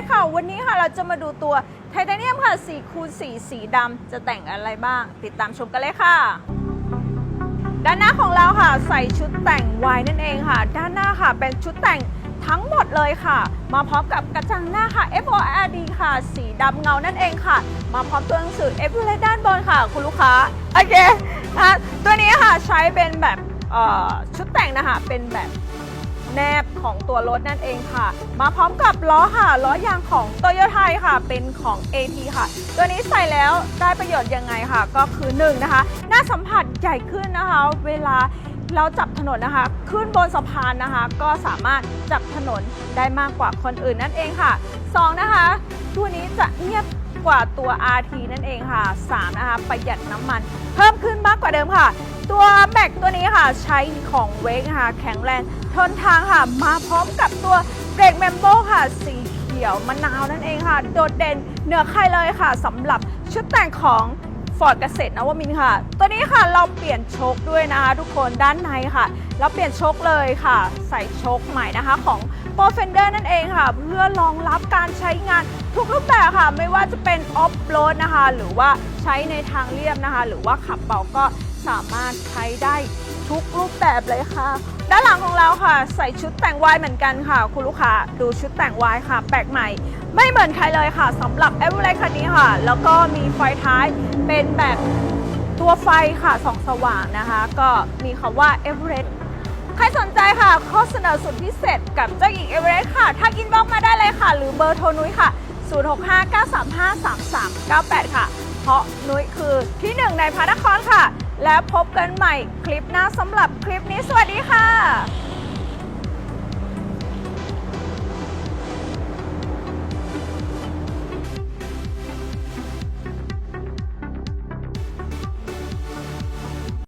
สค่ะ วันนี้ค่ะเราจะมาดูตัวไทเทเนียมค่ะ4คูณ4สีดำจะแต่งอะไรบ้าง ติดตามชมกันเลยค่ะ ด้านหน้าของเราค่ะ ใส่ชุดแต่งวายนั่นเองค่ะ ด้านหน้าค่ะเป็นชุดแต่งทั้งหมดเลยค่ะ มาพร้อมกับกระจังหน้าค่ะ FORD ค่ะ สีดำเงานั่นเองค่ะ มาพร้อมตัวหนังสือ f อ r ด้านบนค่ะ คุณลูกค้า โอเคอะตัวนี้ค่ะใช้เป็นแบบชุดแต่งนะคะเป็นแบบ แนบของตัวรถนั่นเองค่ะ มาพร้อมกับล้อค่ะล้อยางของโตโยต้าค่ะ เป็นของ AT ค่ะ ตัวนี้ใส่แล้วได้ประโยชน์ยังไงค่ะ ก็คือ1นงนะคะหน้าสัมผัสใหญ่ขึ้นนะคะ เวลาเราจับถนนนะคะ ขึ้นบนสะพานนะคะ ก็สามารถจับถนนได้มากกว่าคนอื่นนั่นเองค่ะ 2 นะคะ ตัวนี้จะเงียบ กว่าตัว RT นั่นเองค่ะ 3 นะคะ ประหยัดน้ำมัน เพิ่มขึ้นมากกว่าเดิมค่ะ ตัวแบกตัวนี้ค่ะใช้ของเวกค่ะ แข็งแรงทนทางค่ะ มาพร้อมกับตัวเบรกเมมโบค่ะ สีเขียวมะนาวนั่นเองค่ะ โดดเด่นเหนือใครเลยค่ะสำหรับชุดแต่งของ ฟอร์ดเกษตรนวมินค่ะ ตัวนี้ค่ะเราเปลี่ยนโชคด้วยนะคะทุกคนด้านในค่ะ เราเปลี่ยนโชคเลยค่ะ ใส่โชคใหม่นะคะของ p r o f e n d e r นั่นเองค่ะ เพื่อรองรับการใช้งานทุกรูปแบบค่ะ ไม่ว่าจะเป็นออฟโรดนะคะ หรือว่าใช้ในทางเรียบนะคะ หรือว่าขับเบาก็สามารถใช้ได้ทุกรูป แบบเลยค่ะ ด้านหลังของเราค่ะ ใส่ชุดแต่งวายเหมือนกันค่ะ คุณลูกค้าดูชุดแต่งวายค่ะ แปลกใหม่ ไม่เหมือนใครเลยค่ะสำหรับ e v e r e s t คันนี้ค่ะ แล้วก็มีไฟท้ายเป็นแบบตัวไฟค่ะสองสว่างนะคะ ก็มีคำว่า e v e r e s t ใครสนใจค่ะ ข้อเสนอสุดพิเศษกับเจ้าหญิงเอเวอเรสต์ค่ะทักอินบ็อกมาได้เลยค่ะ หรือเบอร์โทรนุ้ยค่ะ 0659353398 ค่ะ เพราะนุ้ยคือที่หนึ่งในพระนครค่ะ แล้วพบกันใหม่คลิปหน้าสำหรับคลิปนี้สวัสดีค่ะ